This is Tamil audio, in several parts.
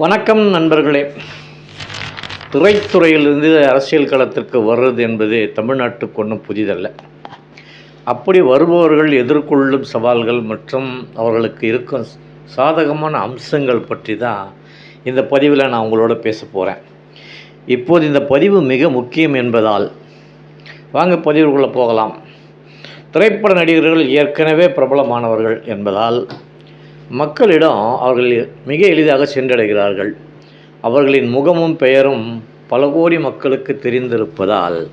வணக்கம் நண்பர்களே. துறைத்துறையிலிருந்து அரசியல் களத்திற்கு வர்றது என்பது தமிழ்நாட்டுக்கு ஒன்றும் புதிதல்ல. அப்படி வருபவர்கள் எதிர்கொள்ளும் சவால்கள் மற்றும் அவர்களுக்கு இருக்கும் சாதகமான அம்சங்கள் பற்றி தான் இந்த பதிவில் நான் உங்களோட பேச போகிறேன் இப்போது இந்த பதிவு மிக முக்கியம் என்பதால் வாங்க பதிவுக்குள்ளே போகலாம். திரைப்பட நடிகர்கள் ஏற்கனவே பிரபலமானவர்கள் என்பதால் மக்களிடம் அவர்கள் மிக எளிதாக சென்றடைகிறார்கள். அவர்களின் முகமும் பெயரும் பல கோடி மக்களுக்கு தெரிந்திருப்பதால்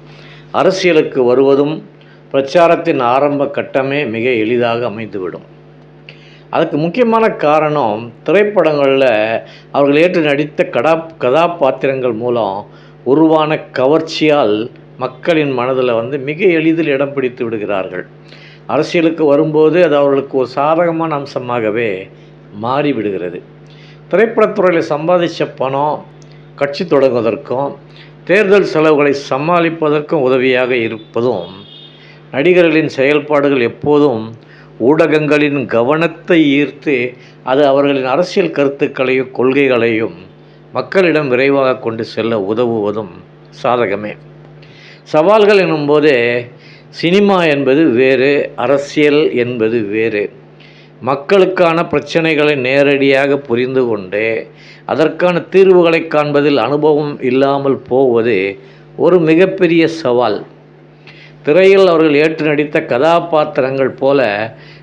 அரசியலுக்கு வருவதும் பிரச்சாரத்தின் ஆரம்ப கட்டமே மிக எளிதாக அமைந்துவிடும். அதுக்கு முக்கியமான காரணம் திரைப்படங்களில் அவர்கள் ஏற்று நடித்த கடா கதாபாத்திரங்கள் மூலம் உருவான கவர்ச்சியால் மக்களின் மனதில் வந்து மிக எளிதில் இடம் பிடித்து விடுகிறார்கள். அரசியலுக்கு வரும்போது அது அவர்களுக்கு ஒரு சாதகமான அம்சமாகவே மாறிவிடுகிறது. திரைப்படத்துறையில் சம்பாதித்த பணம் கட்சி தொடங்குவதற்கும் தேர்தல் செலவுகளை சமாளிப்பதற்கும் உதவியாக இருப்பதும் நடிகர்களின் செயல்பாடுகள் எப்போதும் ஊடகங்களின் கவனத்தை ஈர்த்து அது அவர்களின் அரசியல் கருத்துக்களையும் கொள்கைகளையும் மக்களிடம் விரைவாக கொண்டு செல்ல உதவுவதும் சாதகமே. சவால்கள் எனும்போதே சினிமா என்பது வேறு அரசியல் என்பது வேறு. மக்களுக்கான பிரச்சனைகளை நேரடியாக புரிந்து கொண்டு அதற்கான தீர்வுகளை காண்பதில் அனுபவம் இல்லாமல் போவது ஒரு மிகப்பெரிய சவால். திரையில் அவர்கள் ஏற்று நடித்த கதாபாத்திரங்கள் போல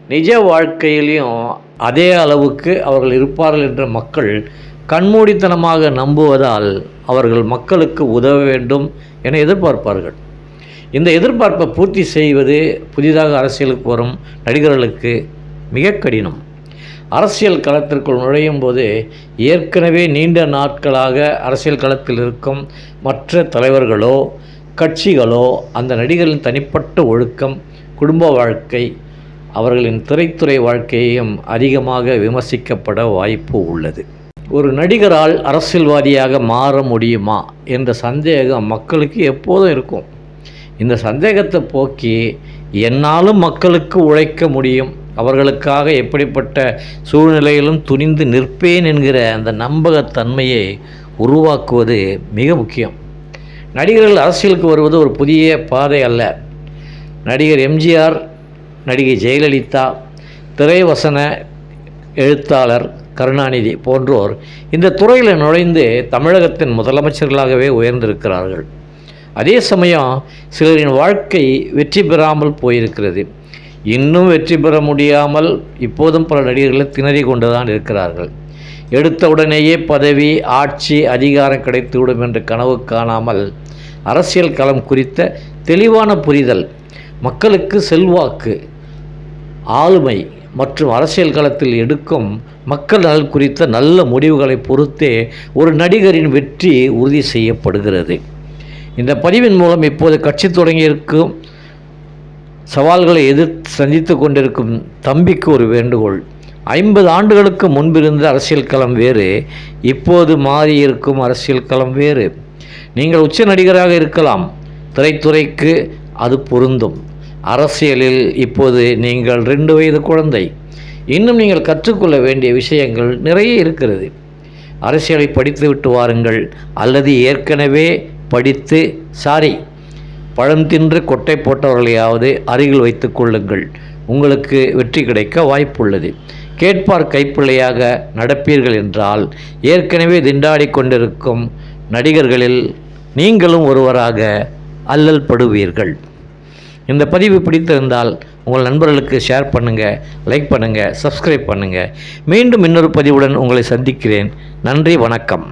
நிஜ வாழ்க்கையிலையும் அதே அளவுக்கு அவர்கள் இருப்பார்கள் என்ற மக்கள் கண்மூடித்தனமாக நம்புவதால் அவர்கள் மக்களுக்கு உதவ வேண்டும் என எதிர்பார்ப்பார்கள். இந்த எதிர்பார்ப்பை பூர்த்தி செய்வது புதிதாக அரசியலுக்கு வரும் நடிகர்களுக்கு மிக கடினம். அரசியல் களத்திற்குள் நுழையும் போது ஏற்கனவே நீண்ட நாட்களாக அரசியல் களத்தில் இருக்கும் மற்ற தலைவர்களோ கட்சிகளோ அந்த நடிகர்களின் தனிப்பட்ட ஒழுக்கம் குடும்ப வாழ்க்கை அவர்களின் திரைத்துறை வாழ்க்கையையும் அதிகமாக விமர்சிக்கப்பட வாய்ப்பு உள்ளது. ஒரு நடிகரால் அரசியல்வாதியாக மாற முடியுமா என்ற சந்தேகம் மக்களுக்கு எப்போதும் இருக்கும். இந்த சந்தேகத்தை போக்கி என்னாலும் மக்களுக்கு உழைக்க முடியும். அவர்களுக்காக எப்படிப்பட்ட சூழ்நிலையிலும் துணிந்து நிற்பேன் என்கிற அந்த நம்பகத்தன்மையை உருவாக்குவது மிக முக்கியம். நடிகர்கள் அரசியலுக்கு வருவது ஒரு புதிய பாதை அல்ல. நடிகர் எம்ஜிஆர் நடிகை ஜெயலலிதா திரைவசன எழுத்தாளர் கருணாநிதி போன்றோர் இந்த துறையில் நுழைந்து தமிழகத்தின் முதலமைச்சர்களாகவே உயர்ந்திருக்கிறார்கள். அதே சமயம் சிலரின் வாழ்க்கை வெற்றி பெறாமல் போயிருக்கிறது. இன்னும் வெற்றி பெற முடியாமல் இப்போதும் பல நடிகர்கள் திணறி கொண்டுதான் இருக்கிறார்கள். எடுத்த உடனேயே பதவி ஆட்சி அதிகாரம் கிடைத்துவிடும் என்று கனவு காணாமல் அரசியல் களம் குறித்த தெளிவான புரிதல் மக்களுக்கு செல்வாக்கு ஆளுமை மற்றும் அரசியல் களத்தில் எடுக்கும் மக்கள் நலன் குறித்த நல்ல முடிவுகளை பொறுத்தே ஒரு நடிகரின் வெற்றி உறுதி செய்யப்படுகிறது. இந்த பதிவின் மூலம் இப்போது கட்சி தொடங்கியிருக்கும் சவால்களை எதிர்த்து சந்தித்து கொண்டிருக்கும் தம்பிக்கு ஒரு வேண்டுகோள். ஐம்பது ஆண்டுகளுக்கு முன்பிருந்த அரசியல் களம் வேறு இப்போது மாறியிருக்கும் அரசியல் களம் வேறு. நீங்கள் உச்ச நடிகராக இருக்கலாம் திரைத்துறைக்கு அது பொருந்தும். அரசியலில் இப்போது நீங்கள் ரெண்டு வயது குழந்தை. இன்னும் நீங்கள் கற்றுக்கொள்ள வேண்டிய விஷயங்கள் நிறைய இருக்கிறது. அரசியலை படித்துவிட்டு வாருங்கள் அல்லது ஏற்கனவே படித்து சாரி பழம் தின்று கொட்டை போட்டவர்களையாவது அருகில் வைத்து கொள்ளுங்கள். உங்களுக்கு வெற்றி கிடைக்க வாய்ப்புள்ளது. கேட்பார் கைப்பிள்ளையாக நடப்பீர்கள் என்றால் ஏற்கனவே திண்டாடி கொண்டிருக்கும் நடிகர்களில் நீங்களும் ஒருவராக அல்லல் படுவீர்கள். இந்த பதிவு பிடித்திருந்தால் உங்கள் நண்பர்களுக்கு ஷேர் பண்ணுங்கள் லைக் பண்ணுங்கள் சப்ஸ்கிரைப் பண்ணுங்கள் மீண்டும் இன்னொரு பதிவுடன் உங்களை சந்திக்கிறேன். நன்றி வணக்கம்.